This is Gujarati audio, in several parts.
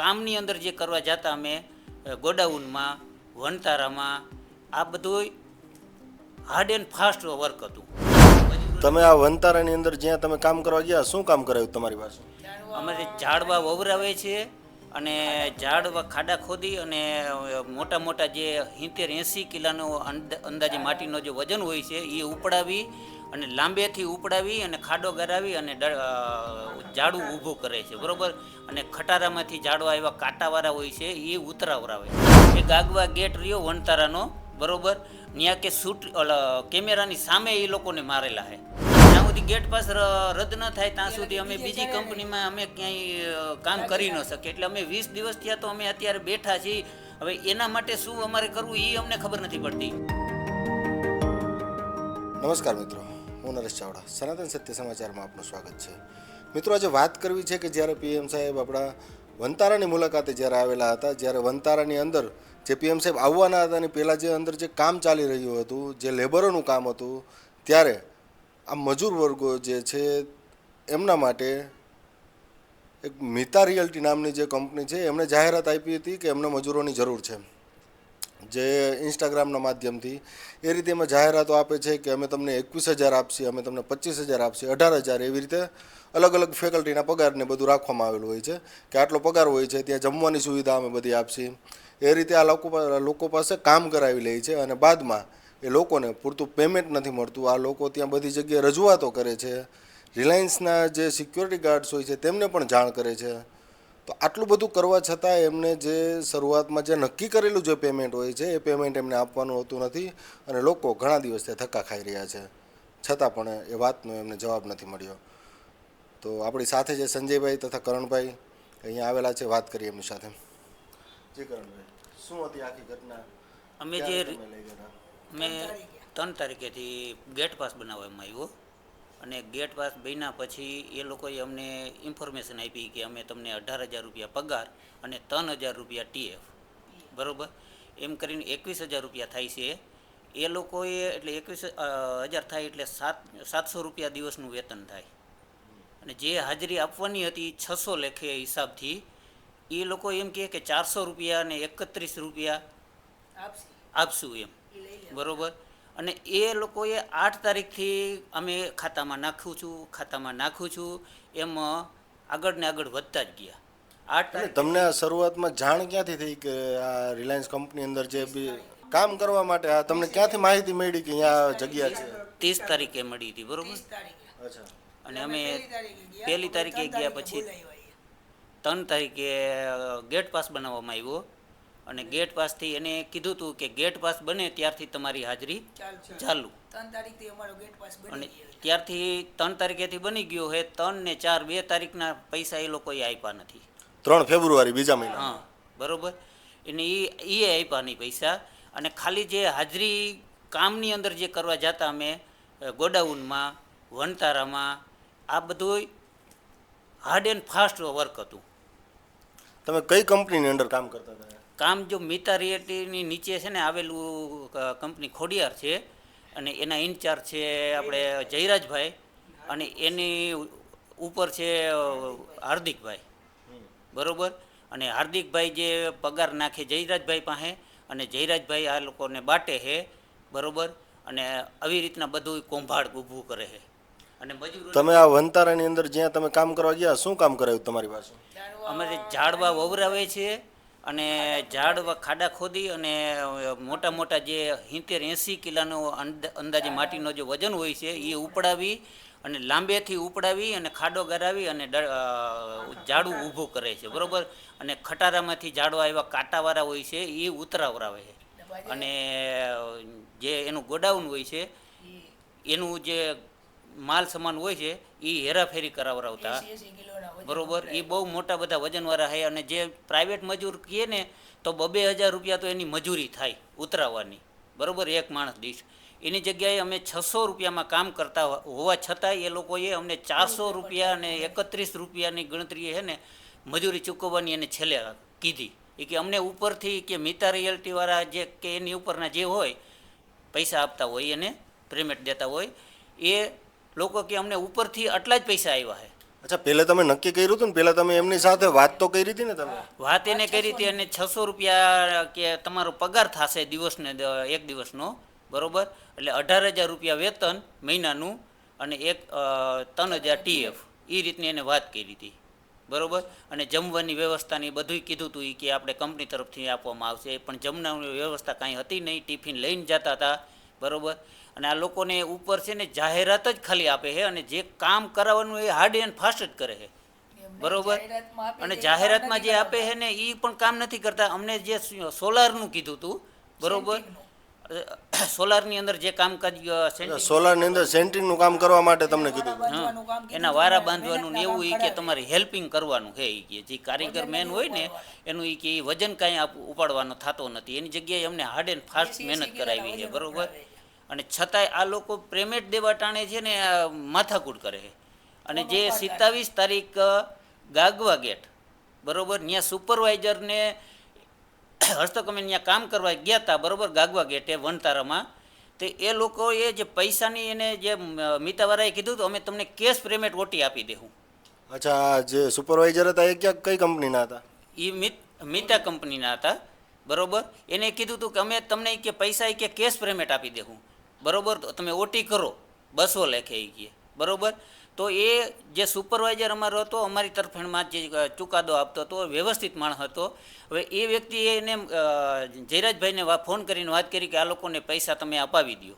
કામની અંદર જે કરવા જતા અમે ગોડાઉનમાં વનતારામાં આ બધું હાર્ડ એન્ડ ફાસ્ટ વર્ક હતું. તમે આ વનતારાની અંદર જ્યાં તમે કામ કરવા ગયા શું કામ કરાયું તમારી પાસે? અમારે ઝાડવા વવરાવે છે અને ઝાડવા ખાડા ખોદી અને મોટા મોટા જે સિત્તેર એંસી કિલાનો અંદ- અંદાજે માટીનો જે વજન હોય છે એ ઉપડાવી અને લાંબેથી ઉપડાવી અને ખાડો ગરાવી અને ઝાડું ઊભું કરે છે બરોબર? અને ખટારામાંથી ઝાડવા એવા કાંટાવાળા હોય છે એ ઉતરાવરાવે એ ગાગવા ગેટ રહ્યો વનતારાનો બરોબર? ત્યાં કે શૂટ કેમેરાની સામે એ લોકોને મારેલા છે જ્યાં સુધી ગેટ પાસ રદ ન થાય ત્યાં સુધી અમે બીજી કંપનીમાં અમે ક્યાંય કામ કરી ન શકીએ. એટલે અમે વીસ દિવસ થયા તો અમે અત્યારે બેઠા છીએ. હવે એના માટે શું અમારે કરવું એ અમને ખબર નથી પડતી. નમસ્કાર મિત્રો. હું નરેશ ચાવડા, સનાતન સત્ય સમાચારમાં આપનું સ્વાગત છે. મિત્રો, આજે વાત કરવી છે કે જ્યારે પીએમ સાહેબ આપણા વનતારાની મુલાકાતે જ્યારે આવેલા હતા, જ્યારે વનતારાની અંદર જે પીએમ સાહેબ આવવાના હતા અને પહેલાં જે અંદર જે કામ ચાલી રહ્યું હતું, જે લેબરોનું કામ હતું, ત્યારે આ મજૂર વર્ગો જે છે, એમના માટે એક મિતા રિયલ્ટી નામની જે કંપની છે, એમણે જાહેરાત આપી હતી કે એમને મજૂરોની જરૂર છે. જે ઇન્સ્ટાગ્રામના માધ્યમથી એ રીતે એમાં જાહેરાતો આપે છે કે અમે તમને એકવીસ હજાર આપશી, અમે તમને પચીસ હજાર આપશી, અઢાર હજાર એવી રીતે અલગ અલગ ફેકલ્ટીના પગારને બધું રાખવામાં આવેલું હોય છે કે આટલો પગાર હોય છે, ત્યાં જમવાની સુવિધા અમે બધી આપશી. એ રીતે આ લોકો લોકો પાસે કામ કરાવી લે છે અને બાદમાં એ લોકોને પૂરતું પેમેન્ટ નથી મળતું. આ લોકો ત્યાં બધી જગ્યાએ રજૂઆતો કરે છે. રિલાયન્સના જે સિક્યોરિટી ગાર્ડ્સ હોય છે તેમને પણ જાણ કરે છે. તો આટલું બધું કરવા છતાં એમને જે શરૂઆતમાં જે નક્કી કરેલું જે પેમેન્ટ હોય છે એ પેમેન્ટ એમને આપવાનું હોતું નથી અને લોકો ઘણા દિવસથી ધક્કા ખાઈ રહ્યા છે. છતાં પણ એ વાતનો એમને જવાબ નથી મળ્યો. તો આપણી સાથે જે સંજયભાઈ તથા કરણભાઈ અહીંયા આવેલા છે વાત કરીએ એમની સાથે. જી કરણભાઈ શું હતી આખી ઘટના? અમે જે મેં ત્રણ તારીખેથી ગેટ પાસ બનાવવામાં આવ્યો. અને ગેટ પાસ બન્યા પછી એ લોકોએ અમને ઇન્ફોર્મેશન આપી કે અમે તમને અઢાર હજાર રૂપિયા પગાર અને ત્રણ હજાર રૂપિયા ટીએફ. બરાબર? એમ કરીને એકવીસ હજાર રૂપિયા થાય છે. એ લોકોએ એટલે એકવીસ હજાર થાય એટલે સાત સાતસો રૂપિયા દિવસનું વેતન થાય. અને જે હાજરી આપવાની હતી છસો લેખે હિસાબથી એ લોકો એમ કહે કે ચારસો રૂપિયા અને એકત્રીસ રૂપિયા આપશું. એમ. બરોબર? અને એ લોકોએ આઠ તારીખથી અમે ખાતામાં નાખું છું ખાતામાં નાખું છું એમ આગળ ને આગળ વધતા જ ગયા. આઠ તારીખ તમને આ શરૂઆતમાં જાણ ક્યાંથી થઈ કે આ રિલાયન્સ કંપની અંદર જે બી કામ કરવા માટે આ તમને ક્યાંથી માહિતી મળી કે અહીંયા જગ્યા છે? ત્રીસ તારીખે મળી હતી બરોબર? અચ્છા. અને અમે પહેલી તારીખે ગયા પછી ત્રણ તારીખે ગેટ પાસ બનાવવામાં આવ્યો. અને ગેટ પાસથી એને કીધું હતું કે ગેટ પાસ બને ત્યારથી તમારી હાજરી ચાલુ ત્રણ તારીખથી અમારો ગેટ પાસ અને ત્યારથી ત્રણ તારીખેથી બની ગયો હે ત્રણ ને ચાર બે તારીખના પૈસા એ લોકોએ આપ્યા નથી. ત્રણ ફેબ્રુઆરી બીજા મહિના હા બરોબર. એને એ એ આપ્યા નહીં પૈસા. અને ખાલી જે હાજરી કામની અંદર જે કરવા જતા અમે ગોડાઉનમાં વનતારામાં આ બધું હાર્ડ એન્ડ ફાસ્ટ વર્ક હતું. તમે કઈ કંપનીની અંદર કામ કરતા હતા? કામ જો મિતા રિયલ્ટીની નીચે છે ને આવેલું કંપની ખોડિયાર છે અને એના ઇન્ચાર્જ છે આપણે જયરાજભાઈ અને એની ઉપર છે હાર્દિકભાઈ. બરોબર? અને હાર્દિકભાઈ જે પગાર નાખે જયરાજભાઈ પાસે અને જયરાજભાઈ આ લોકોને બાટે છે બરોબર? અને આવી રીતના બધું કૌભાંડ ઊભું કરે છે. અને મજૂરો તમે આ વનતારાની અંદર જ્યાં તમે કામ કરવા ગયા શું કામ કરાવ્યું તમારી પાસે? અમારે ઝાડવા વવરાવે છે અને ઝાડવા ખાડા ખોદી અને મોટા મોટા જે હિંતેર એંસી કિલાનો અંદ- અંદાજે માટીનો જે વજન હોય છે, એ ઉપડાવી અને લાંબેથી ઉપડાવી અને ખાડો ગરાવી અને ઝાડું ઊભું કરે છે, બરોબર? અને ખટારામાંથી ઝાડવા એવા કાંટાવાળા હોય છે, એ ઉતરાવરાવે છે. અને, જે એનું ગોડાઉન હોય છે, એનું જે માલ સામાન હોય છે, એ હેરાફેરી કરાવરાવતા. બરોબર? એ બહુ મોટા બધા વજનવાળા છે અને જે પ્રાઇવેટ મજૂર કહે ને તો બબે હજાર રૂપિયા તો એની મજૂરી થાય ઉતરાવવાની બરોબર? એક માણસ દીઠ. એની જગ્યાએ અમે છસો રૂપિયામાં કામ કરતા હોવા છતાંય એ લોકોએ અમને ચારસો રૂપિયા અને એકત્રીસ રૂપિયાની ગણતરી છે ને મજૂરી ચૂકવવાની એને છેલ્લે કીધી. એ કે અમને ઉપરથી કે મિતા રિયલ્ટીવાળા જે કે એની ઉપરના જે હોય પૈસા આપતા હોય એને પેમેન્ટ દેતા હોય એ લોકો કે અમને ઉપરથી આટલા જ પૈસા આવ્યા છે. અચ્છા પહેલા તમે નક્કી કર્યું હતું ને? પહેલા તમે એમની સાથે વાત તો કરી હતી ને તમે? વાત એને કરી હતી અને છસો રૂપિયા કે તમારો પગાર થશે દિવસને એક દિવસનો બરોબર? એટલે અઢાર હજાર રૂપિયા વેતન મહિનાનું અને એક ત્રણ હજાર ટીએફ એ રીતની એને વાત કરી હતી. બરોબર? અને જમવાની વ્યવસ્થાની બધુંય કીધું હતું એ કે આપણે કંપની તરફથી આપવામાં આવશે. પણ જમવાની વ્યવસ્થા કાંઈ હતી નહીં. ટિફિન લઈને જતા હતા. બરોબર? અને આ લોકોને ઉપર છે ને જાહેરાત જ ખાલી આપે છે અને જે કામ કરાવવાનું એ હાર્ડ એન્ડ ફાસ્ટ જ કરે છે. બરોબર? અને જાહેરાતમાં જે આપે છે ને એ પણ કામ નથી કરતા. અમને જે સોલારનું કીધું હતું બરોબર? સોલારની અંદર જે કામકાજ સોલારની અંદર સેન્ટ્રિંગનું કામ કરવા માટે તમને કીધું. એના વારા બાંધવાનું ને એવું એ કે તમારે હેલ્પિંગ કરવાનું છે એ કે. જે કારીગર મેન હોય ને એનું એ કે એ વજન કાંઈ આપ ઉપાડવાનો થતો નથી. એની જગ્યાએ અમને હાર્ડ એન્ડ ફાસ્ટ મહેનત કરાવી છે બરાબર? અને છતાંય આ લોકો પેમેન્ટ દેવા ટાણે છે ને માથાકૂટ કરે છે. અને જે સિત્તાવીસ તારીખ ગાગવા ગેટ બરોબર? ત્યાં સુપરવાઇઝરને હસ્તક અમે ત્યાં કામ કરવા ગયા હતા બરોબર ગાગવા ગેટે વનતારામાં તો એ લોકોએ જે પૈસાની એને જે મિતાવાળાએ કીધું હતું અમે તમને કેશ પેમેન્ટ ઓટી આપી દેવું અચ્છા જે સુપરવાઇઝર હતા એ ક્યાં કઈ કંપનીના હતા? એ મિત મિતા કંપનીના હતા બરોબર. એને કીધું હતું કે અમે તમને કે પૈસા કે કેશ પેમેન્ટ આપી દેવું બરોબર તો તમે ઓટી કરો. બસો લેખે એ કે. બરોબર? તો એ જે સુપરવાઇઝર અમારો હતો, અમારી તરફેણમાં જે ચુકાદો આપતો હતો, વ્યવસ્થિત માણસ હતો. હવે એ વ્યક્તિએ એને જયરાજભાઈને ફોન કરીને વાત કરી કે આ લોકોને પૈસા તમે અપાવી દો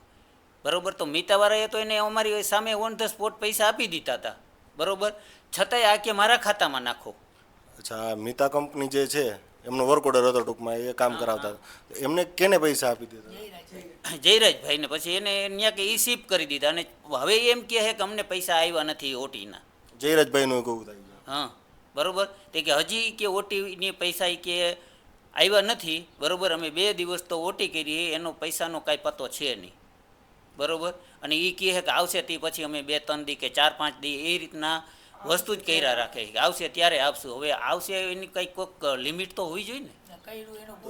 બરોબર? તો મિતાવાળાએ તો એને અમારી સામે ઓન ધ સ્પોટ પૈસા આપી દીધા હતા બરોબર? છતાંય આ કે મારા ખાતામાં નાખો. અચ્છા મિતા કંપની જે છે એમનો વર્ક ઓર્ડર હતો ટૂંકમાં એ કામ કરાવતા હતા. એમને કેને પૈસા આપી દીધા? જયરાજભાઈને પછી એને ત્યાં કે ઈ શિફ્ટ કરી દીધા અને હવે એમ કહે છે કે અમને પૈસા આવ્યા નથી ઓટીના. જયરાજભાઈનું કહું થાય હા બરોબર? તે કે હજી કે ઓટીની પૈસા કે આવ્યા નથી બરોબર? અમે બે દિવસ તો ઓટી કરી એનો પૈસાનો કાંઈ પતો છે નહીં. બરોબર? અને એ કહે કે આવશે તે પછી અમે બે ત્રણ દી કે ચાર પાંચ દી એ રીતના વસ્તુ જ કર્યા રાખે આવશે ત્યારે આપશું. હવે આવશે એની કંઈક કોઈક લિમિટ તો હોવી જોઈએ ને.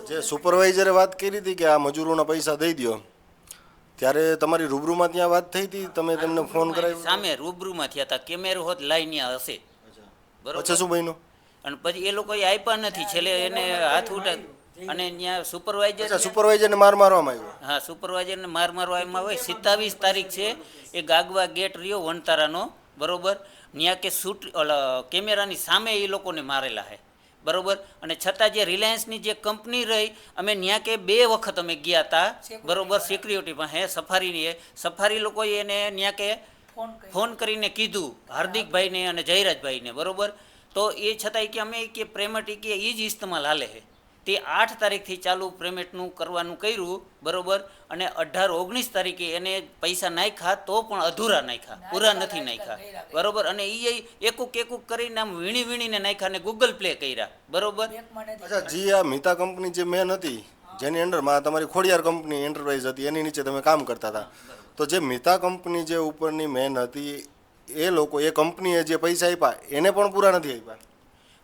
જે સુપરવાઇઝરે વાત કરી હતી કે આ મજૂરોના પૈસા દઈ દો ત્યારે તમારી રૂબરૂમાં ત્યાં વાત થઈ હતી? તમે તેમને ફોન કરાવ્યો? સામે રૂબરૂમાં થયા હતા. કેમેરો હોત લાઈન ત્યાં હશે. બરોબર? પછી શું બન્યું? અને પછી એ લોકો આપ્યા નથી. છેલ્લે એને હાથ ઉઠા અને ત્યાં સુપરવાઇઝર સુપરવાઇઝરને માર મારવામાં આવ્યો? હા સુપરવાઇઝરને માર મારવામાં હોય સિત્તાવીસ તારીખ છે. એ ગાગવા ગેટ રહ્યો વનતારાનો બરોબર? ત્યાં કે શૂટ કેમેરાની સામે એ લોકોને મારેલા છે બરોબર? અને છતાં જે રિલાયન્સની જે કંપની રહી અમે ત્યાં કે બે વખત અમે ગયા હતા બરોબર? સિક્યુરિટી પાસે સફારીની સફારી લોકોએ એને ત્યાં કે ફોન કરીને કીધું હાર્દિકભાઈને અને જયરાજભાઈને. બરોબર? તો એ છતાંય કે અમે કે પ્રેમટી કે એ જ ઇસ્તમાલ હાલે છે તે આઠ તારીખથી ચાલુ પેમેન્ટનું કરવાનું કર્યું બરોબર? અને અઢાર ઓગણીસ તારીખે એને પૈસા નાખ્યા તો પણ અધૂરા નાખ્યા પૂરા નથી નાખ્યા બરોબર? અને એ એકુક એકુક કરીને આમ વીણી વીણીને નાખ્યા અને ગૂગલ પ્લે કર્યા બરોબર? અચ્છા જી આ મિતા કંપની જે મેન હતી જેની અંડરમાં તમારી ખોડિયાર કંપની એન્ટરપ્રાઇઝ હતી એની નીચે તમે કામ કરતા હતા. તો જે મિતા કંપની જે ઉપરની મેન હતી એ લોકો એ કંપનીએ જે પૈસા આપ્યા એને પણ પૂરા નથી આપ્યા?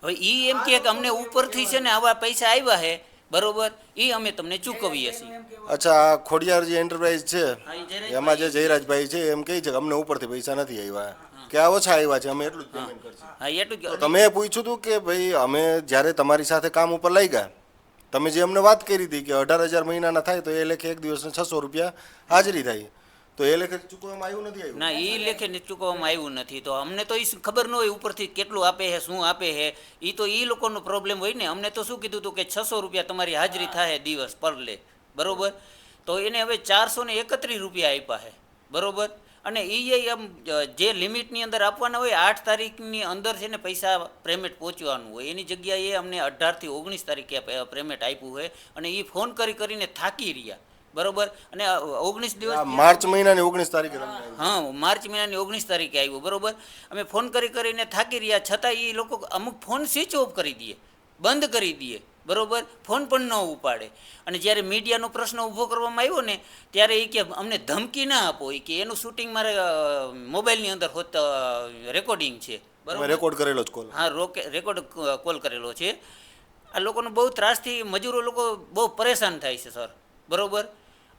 હવે એ એમ કે અમને ઉપરથી છે ને આવા પૈસા આવ્યા છે બરોબર? એ અમે તમને ચૂકવીએ છીએ. અચ્છા આ ખોડિયાર જે એન્ટરપ્રાઇઝ છે હા, એમાં જે જયરાજભાઈ છે એમ કહે છે કે અમને ઉપરથી પૈસા નથી આવ્યા કે આ ઓછા આવ્યા છે અમે એટલું જ પેમેન્ટ કરશું. હા એટલું તમે પૂછ્યું હતું કે ભાઈ અમે જ્યારે તમારી સાથે કામ ઉપર લઈ ગયા તમે જે અમને વાત કરી હતી કે અઢાર હજાર મહિનાના થાય તો એ લેખે એક દિવસના છસો રૂપિયા હાજરી થાય. તો એ લેખે ચૂકવવામાં આવ્યું નથી ના એ લેખે ચૂકવવામાં આવ્યું નથી. તો અમને તો એ ખબર ન હોય ઉપરથી કેટલું આપે છે શું આપે છે એ તો એ લોકોનો પ્રોબ્લેમ હોય ને. અમને તો શું કીધું હતું કે છસો રૂપિયા તમારી હાજરી થાય દિવસ પર લે. બરોબર? તો એને હવે ચારસો ને એકત્રીસ રૂપિયા આપ્યા છે બરોબર? અને એ આમ જે લિમિટની અંદર આપવાના હોય, આઠ તારીખની અંદર છે ને પૈસા પેમેન્ટ પહોંચવાનું હોય. એની જગ્યાએ અમને અઢારથી ઓગણીસ તારીખે પેમેન્ટ આપ્યું હોય. અને એ ફોન કરી કરીને થાકી રહ્યા. બરોબર? અને ઓગણીસ દિવસ માર્ચ મહિનાની ઓગણીસ તારીખે હા માર્ચ મહિનાની ઓગણીસ તારીખે આવ્યું બરોબર? અમે ફોન કરી કરીને થાકી રહ્યા છતાં એ લોકો અમુક ફોન સ્વિચ ઓફ કરી દઈએ બંધ કરી દઈએ બરોબર? ફોન પણ ન ઉપાડે. અને જ્યારે મીડિયાનો પ્રશ્ન ઊભો કરવામાં આવ્યો ને ત્યારે એ કે અમને ધમકી ના આપો એ કે એનું શૂટિંગ મારે મોબાઈલની અંદર હોત રેકોર્ડિંગ છે બરાબર? રેકોર્ડ કરેલો જ કોલ. હા રોકે રેકોર્ડ કોલ કરેલો છે. આ લોકોનો બહુ ત્રાસથી મજૂરો લોકો બહુ પરેશાન થાય છે સર બરોબર?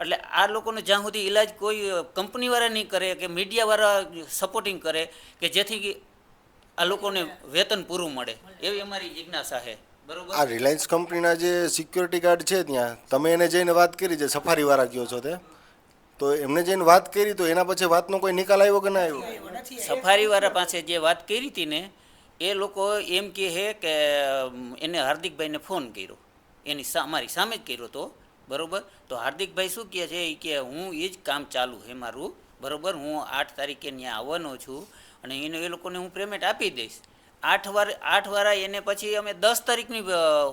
એટલે આ લોકોનો જ્યાં સુધી ઈલાજ કોઈ કંપનીવાળા નહીં કરે કે મીડિયાવાળા સપોર્ટિંગ કરે કે જેથી આ લોકોને વેતન પૂરું મળે. એવી અમારી જિજ્ઞાસા છે. બરોબર? આ રિલાયન્સ કંપનીના જે સિક્યોરિટી ગાર્ડ છે ત્યાં તમે એને જઈને વાત કરી જે સફારીવાળા કહો છો તે તો એમને જઈને વાત કરી તો એના પછી વાતનો કોઈ નિકાલ આવ્યો કે ના આવ્યો? સફારીવાળા પાસે જે વાત કરી હતી ને એ લોકો એમ કહે કે એને હાર્દિકભાઈને ફોન કર્યો. એની સા મારી સામે જ કર્યો હતો બરોબર? તો હાર્દિકભાઈ શું કહે છે? એ કે, હું એ જ કામ ચાલુ છે મારું, બરાબર? હું આઠ તારીખે ત્યાં આવવાનો છું અને એને એ લોકોને હું પેમેન્ટ આપી દઈશ. આઠ વાર, આઠ વારા એને પછી અમે દસ તારીખની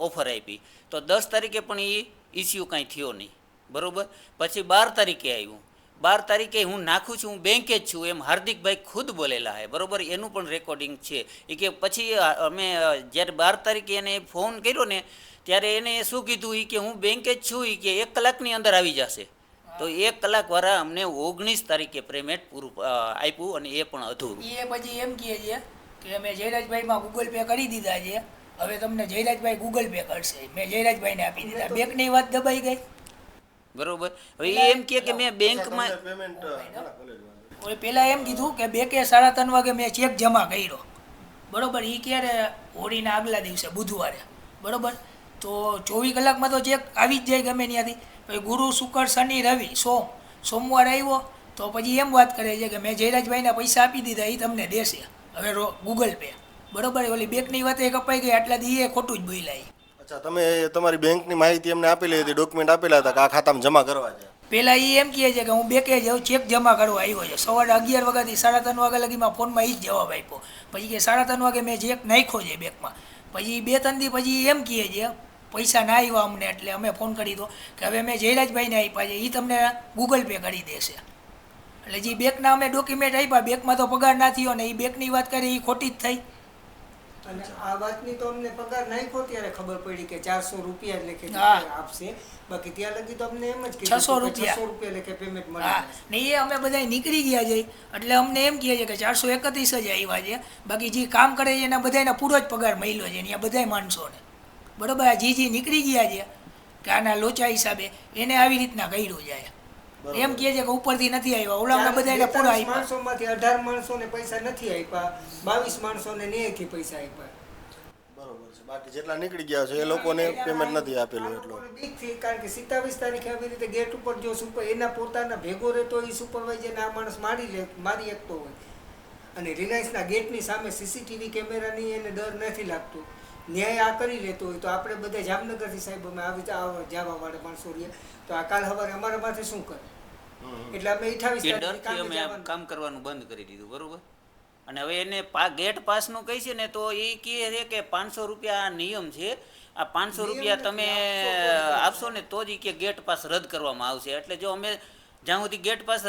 ઓફર આપી. તો દસ તારીખે પણ એ ઇસ્યુ કાંઈ થયો નહીં. બરાબર? પછી બાર તારીખે આવ્યું. બાર તારીખે હું નાખું છું, હું બેંકે જ છું, એમ હાર્દિકભાઈ ખુદ બોલેલા હે. બરાબર? એનું પણ રેકોર્ડિંગ છે. એ કે પછી અમે જ્યારે બાર તારીખે એને ફોન કર્યો ને ત્યારે એને શું કીધું એ કે હું બેંકે જ છું એ કે એક કલાકની અંદર આવી જશે. તો એક કલાક વાળા અમને ઓગણીસ તારીખે પેમેન્ટ પૂરું આપ્યું અને એ પણ અધૂરું. એ પછી એમ કહે છે કે અમે જયરાજભાઈમાં ગૂગલ પે કરી દીધા છે. હવે તમને જયરાજભાઈ ગૂગલ પે કરશે. મેં જયરાજભાઈને આપી દીધા. બેંકની વાત દબાઈ ગઈ. બરોબર. હવે એ એમ કહે કે મેં બેંકમાં હવે પહેલાં એમ કીધું કે બે કે સાડા ત્રણ વાગે મેં ચેક જમા કર્યો. બરોબર એ ક્યારે હોળીના આગલા દિવસે બુધવારે. બરોબર? તો ચોવીસ કલાકમાં તો ચેક આવી જ જાય ગમે ત્યાંથી. પછી ગુરુ શુક્ર શનિ રવિ સોમ. સોમવાર આવ્યો તો પછી એમ વાત કરે છે કે મેં જયરાજભાઈને પૈસા આપી દીધા એ તમને દેશે. હવે રો ગૂગલ પે બરોબર ઓલી બેંકની વાત એ કપાઈ ગઈ આટલા દી એ ખોટું જ બોલ્યા. અચ્છા તમે તમારી બેંકની માહિતી એમને આપેલી હતી ડોક્યુમેન્ટ આપેલા હતા કે આ ખાતામાં જમા કરવા છે? પહેલાં એ એમ કહે છે કે હું બેકે જાઉં ચેક જમા કરવા આવ્યો છે. સવારે અગિયાર વાગ્યાથી સાડા ત્રણ વાગ્યા લગીમાં ફોનમાં એ જ જવાબ આપ્યો. પછી કે સાડા ત્રણ વાગે મેં ચેક નાખ્યો છે બેંકમાં. પછી બે ત્રણ દી પછી એમ કહે છે પૈસા ના આવ્યા અમને એટલે અમે ફોન કરી દો કે હવે મેં જયરાજભાઈને આપ્યા છે એ તમને ગૂગલ પે કરી દેશે. એટલે જે બેંકના અમે ડોક્યુમેન્ટ આપ્યા બેંકમાં તો પગાર ના થયો ને એ બેંકની વાત કરી એ ખોટી જ થઈ. અને આ વાતની તો અમને પગાર નાખ્યો ત્યારે ખબર પડી કે ચારસો રૂપિયા લેખે. આપશે. બાકી ત્યાં લગી તો અમને એમ જ 600 કીધું રૂપિયા. 600 રૂપિયા લેખે પેમેન્ટ મળે ને એ અમે બધા નીકળી ગયા છે એટલે અમને એમ કહે છે કે ચારસો એકત્રીસ જ આવ્યા છે. બાકી જે કામ કરે છે એના બધાને પૂરો જ પગાર મળ્યો છે અહીંયા બધાય માણસોને. બરોબર આ જી જી નીકળી ગયા છે કે આના લોચા હિસાબે એને આવી રીતના કર્યું જાય. એમ કહે છે કે ઉપરથી નથી આવ્યા ઓલા બધા પૂરા આપ્યા. માણસોમાંથી અઢાર માણસોને પૈસા નથી આપ્યા બાવીસ માણસોને થી પૈસા આપ્યા. બરોબર છે. બાકી જેટલા નીકળી ગયા છે એ લોકોને પેમેન્ટ નથી આપેલું એટલું. બીકથી કારણ કે સિત્તાવીસ તારીખે આવી રીતે ગેટ ઉપર જો સુપર એના પોતાના ભેગો રહેતો એ સુપરવાઇઝરને આ માણસ મારી લે મારી શકતો હોય. અને રિલાયન્સના ગેટની સામે સીસીટીવી કેમેરાની એને ડર નથી લાગતો. ન્યાય આ કરી લેતો હોય તો આપણે બધા જામનગરથી સાહેબ અમે આવી જવા વાળા માણસો રહીએ. તો આ કાલ સવારે અમારા માથે શું કરે? એટલે અમે અઠાવીસ અમે કામ કરવાનું બંધ કરી દીધું બરોબર? અને હવે એને પા ગેટ પાસનું કહી છે ને તો એ કહે છે કે પાંચસો રૂપિયા આ નિયમ છે. આ પાંચસો રૂપિયા તમે આપશો ને તો જ એ કે ગેટ પાસ રદ કરવામાં આવશે. એટલે જો અમે જ્યાં સુધી ગેટ પાસ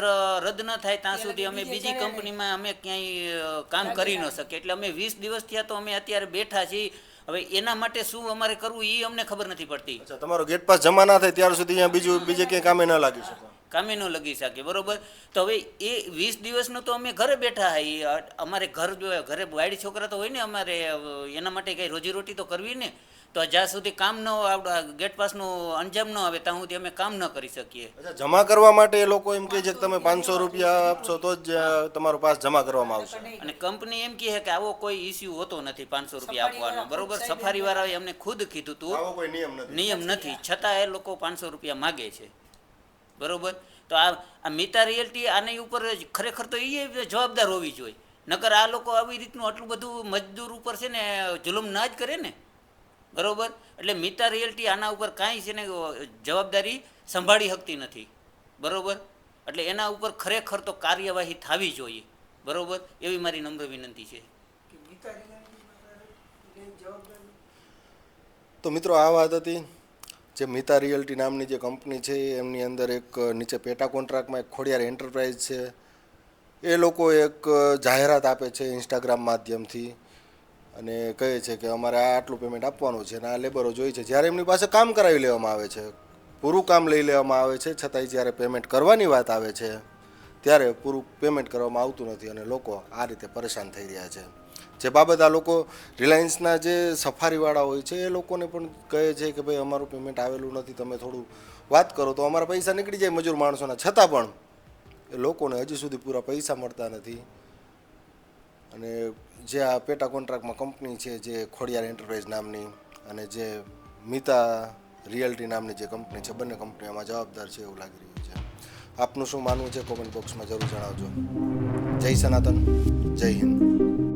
રદ ન થાય ત્યાં સુધી અમે બીજી કંપનીમાં અમે ક્યાંય કામ કરી ન શકીએ. એટલે અમે વીસ દિવસ થયા તો અમે અત્યારે બેઠા છીએ. હવે એના માટે શું અમારે કરવું એ અમને ખબર નથી પડતી. અચ્છા તમારો ગેટ પાસ જમા ના થાય ત્યાર સુધી અહીંયા બીજું બીજે ક્યાંય કામે ન લાગી શકે. કામે ન લગી શકે બરોબર? તો હવે એ વીસ દિવસનું તો અમે ઘરે બેઠા અમારે ઘર જો ઘરે વાડી છોકરા તો હોય ને અમારે એના માટે કંઈ રોજીરોટી તો કરવી ને? તો જ્યાં સુધી કામ ન આવડ- ગેટ પાસનું અંજામ ન આવે ત્યાં સુધી અમે કામ ન કરી શકીએ. જમા કરવા માટે એ લોકો એમ કહે છે કે તમે પાંચસો રૂપિયા આપશો તો જ તમારો પાસ જમા કરવામાં આવશે. અને કંપની એમ કહે કે આવો કોઈ ઇસ્યુ હોતો નથી પાંચસો રૂપિયા આપવાનો. બરોબર? સફારી વાળાએ અમને ખુદ કીધું હતું નિયમ નથી. નિયમ નથી. છતાં એ લોકો પાંચસો રૂપિયા માગે છે. બરોબર? તો આ આ મિતા રિયલ્ટી આની ઉપર ખરેખર તો એ જવાબદાર હોવી જોઈએ. નકર આ લોકો આવી રીતનું આટલું બધું મજદૂર ઉપર છે ને જુલમ ના જ કરે ને? બરોબર? એટલે મિતા રિયલ્ટી આના ઉપર કાંઈ છે ને જવાબદારી સંભાળી શકતી નથી. બરોબર? એટલે એના ઉપર ખરેખર તો કાર્યવાહી થવી જોઈએ. બરોબર? એવી મારી નમ્ર વિનંતી છે. તો મિત્રો આ વાત હતી જે મિતા રિયલ્ટી નામની જે કંપની છે એમની અંદર એક નીચે પેટા કોન્ટ્રાક્ટમાં એક ખોડિયાર એન્ટરપ્રાઇઝ છે. એ લોકો એક જાહેરાત આપે છે ઇન્સ્ટાગ્રામ માધ્યમથી. અને કહે છે કે અમારે આ આટલું પેમેન્ટ આપવાનું છે અને આ લેબરો જોઈ છે. જ્યારે એમની પાસે કામ કરાવી લેવામાં આવે છે, પૂરું કામ લઈ લેવામાં આવે છે, છતાંય જ્યારે પેમેન્ટ કરવાની વાત આવે છે, ત્યારે પૂરું પેમેન્ટ કરવામાં આવતું નથી અને લોકો આ રીતે પરેશાન થઈ રહ્યા છે. જે બાબત આ લોકો રિલાયન્સના જે સફારીવાળા હોય છે, એ લોકોને પણ કહે છે કે ભાઈ અમારું પેમેન્ટ આવેલું નથી, તમે થોડું વાત કરો તો અમારા પૈસા નીકળી જાય મજૂર માણસોના. છતાં પણ એ લોકોને હજી સુધી પૂરા પૈસા મળતા નથી. અને જે આ પેટા કોન્ટ્રાક્ટમાં કંપની છે, જે ખોડિયાર એન્ટરપ્રાઇઝ નામની અને જે મિતા રિયલ્ટી નામની જે કંપની છે, બંને કંપની આમાં જવાબદાર છે એવું લાગી રહ્યું છે. આપનું શું માનવું છે? કોમેન્ટ બોક્સમાં જરૂર જણાવજો. જય સનાતન, જય હિન્દ.